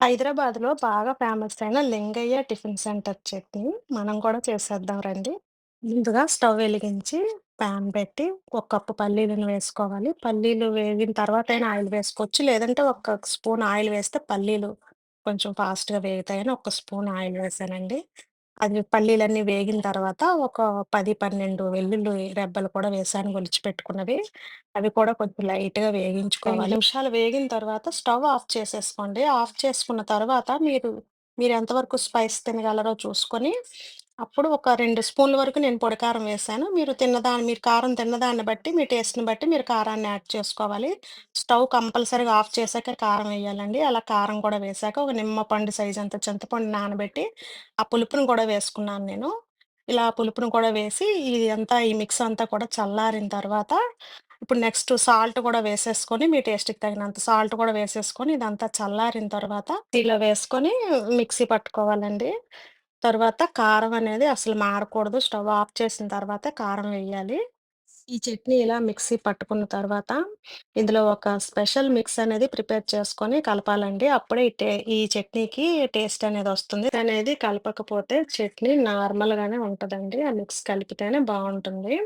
హైదరాబాద్‌లో బాగా ఫేమస్ అయిన లింగయ్య టిఫిన్ సెంటర్ చట్నీ మనం కూడా చేసేద్దాం రండి. ముందుగా స్టవ్ వెలిగించి పాన్ పెట్టి ఒక కప్పు పల్లీలను వేసుకోవాలి. పల్లీలు వేగిన తర్వాతైనా ఆయిల్ వేసుకోవచ్చు. లేదంటే ఒక స్పూన్ ఆయిల్ వేస్తే పల్లీలు కొంచెం ఫాస్ట్‌గా వేగుతాయని ఒక స్పూన్ ఆయిల్ వేసానండి అది పల్లీలన్నీ వేగిన తర్వాత ఒక 10, 12 వెల్లుల్లి రెబ్బలు కూడా వేశాను ఒలిచిపెట్టుకున్నవి. అవి కూడా కొంచెం లైట్‌గా 2 వేగించుకోవాలి. నిమిషాలు వేగిన తర్వాత స్టవ్ ఆఫ్ చేసేసుకోండి. ఆఫ్ చేసుకున్న తర్వాత మీరు మీరు ఎంతవరకు స్పైస్ తినగలరో చూసుకొని, అప్పుడు ఒక రెండు స్పూన్ల వరకు నేను పొడి కారం మీరు తిన్నదాన్ని మీరు కారం తిన్నదాన్ని బట్టి, మీ టేస్ట్‌ని బట్టి మీరు కారాన్ని యాడ్ చేసుకోవాలి. స్టవ్ కంపల్సరీగా ఆఫ్ చేశాక కారం వేయాలండి. అలా కారం కూడా వేశాక ఒక నిమ్మపండు సైజ్ అంత చింతపండు నానబెట్టి, ఆ పులుపుని కూడా వేసుకున్నాను నేను. ఇలా పులుపుని కూడా వేసి ఇదంతా ఈ మిక్స్ అంతా కూడా చల్లారిన తర్వాత, ఇప్పుడు నెక్స్ట్ సాల్ట్ కూడా వేసేసుకొని మీ టేస్ట్‌కి తగినంత సాల్ట్ కూడా వేసేసుకొని ఇదంతా చల్లారిన తర్వాత ఇలా వేసుకొని మిక్సీ పట్టుకోవాలండి. తర్వాత కారం అనేది అసలు మాడకూడదు. స్టవ్ ఆఫ్ చేసిన తర్వాత కారం వేయాలి. ఈ చట్నీ ఇలా మిక్సీ పట్టుకున్న తర్వాత, ఇందులో ఒక స్పెషల్ మిక్స్ అనేది ప్రిపేర్ చేసుకొని కలపాలండి. అప్పుడే ఈ టే ఈ చట్నీకి టేస్ట్ అనేది వస్తుంది అనేది కలపకపోతే చట్నీ నార్మల్‌గానే ఉంటదండి. ఆ మిక్స్ కలిపితేనే బాగుంటుంది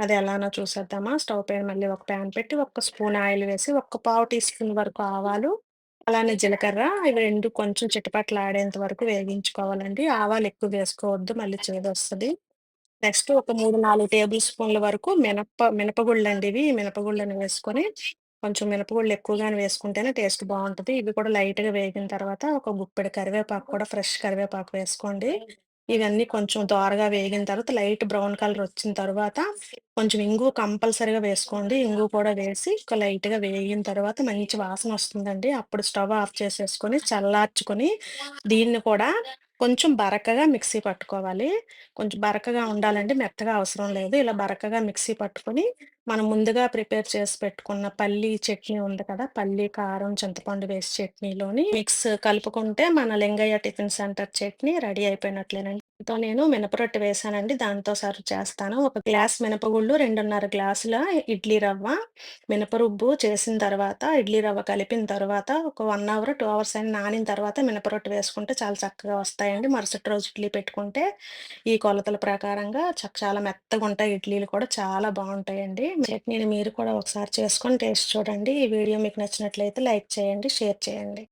అది ఎలానో చూసేద్దామా? స్టవ్ పైన మళ్ళీ ఒక పాన్ పెట్టి, ఒక స్పూన్ ఆయిల్ వేసి, ఒక పావు టీ స్పూన్ వరకు ఆవాలు, అలానే జీలకర్ర ఇవి రెండు కొంచెం చిటపటలాడేంత వరకు వేగించుకోవాలండి. ఆవాలు ఎక్కువ వేసుకోవద్దు మళ్ళీ చేదొస్తది. నెక్స్ట్ ఒక 3, 4 టేబుల్ స్పూన్ల వరకు మినప మినపగుళ్ళండి ఇవి. మినపగుళ్ళని వేసుకొని, కొంచెం మినపగుళ్ళు ఎక్కువగానే వేసుకుంటేనే టేస్ట్ బాగుంటుంది ఇవి కూడా లైట్‌గా వేగిన తర్వాత ఒక గుప్పెడు కరివేపాకు కూడా ఫ్రెష్ కరివేపాకు వేసుకోండి. ఇవన్నీ కొంచెం దోరగా వేగిన తర్వాత లైట్ బ్రౌన్ కలర్ వచ్చిన తర్వాత, కొంచెం ఇంగు కంపల్సరీగా వేసుకోండి. ఇంగు కూడా వేసి ఒక లైట్‌గా వేగిన తర్వాత మంచి వాసన వస్తుందండి అప్పుడు స్టవ్ ఆఫ్ చేసేసుకొని, చల్లార్చుకొని, దీన్ని కూడా కొంచెం బరకగా మిక్సీ పట్టుకోవాలి. కొంచెం బరకగా ఉండాలండి. మెత్తగా అవసరం లేదు. ఇలా బరకగా మిక్సీ పట్టుకొని, మనం ముందుగా ప్రిపేర్ చేసి పెట్టుకున్న పల్లీ చట్నీ ఉంది కదా! పల్లీ, కారం, చింతపండు వేసి చట్నీలోని మిక్స్ కలుపుకుంటే మన Lingayya tiffin center chutney ready అయిపోయినట్లేనండి. తో నేను మినపరొట్టె వేసానండి దాంతో సర్వ్ చేస్తాను. ఒక గ్లాస్ మినపగుళ్ళు, 2:30 గ్లాసుల ఇడ్లీ రవ్వ, మినపరుబ్బు చేసిన తర్వాత, ఇడ్లీ రవ్వ కలిపిన తర్వాత ఒక వన్ అవర్, టూ అవర్స్ అయినా నానిన తర్వాత మినపరొట్టె వేసుకుంటే చాలా చక్కగా వస్తాయండి. మరుసటి రోజు ఇడ్లీ పెట్టుకుంటే, ఈ కొలతల ప్రకారంగా చ చాలా మెత్తగా ఉంటాయి ఇడ్లీలు కూడా చాలా బాగుంటాయండి చట్నీని మీరు కూడా ఒకసారి చేసుకొని టేస్ట్ చూడండి. ఈ వీడియో మీకు నచ్చినట్లయితే లైక్ చేయండి, షేర్ చేయండి.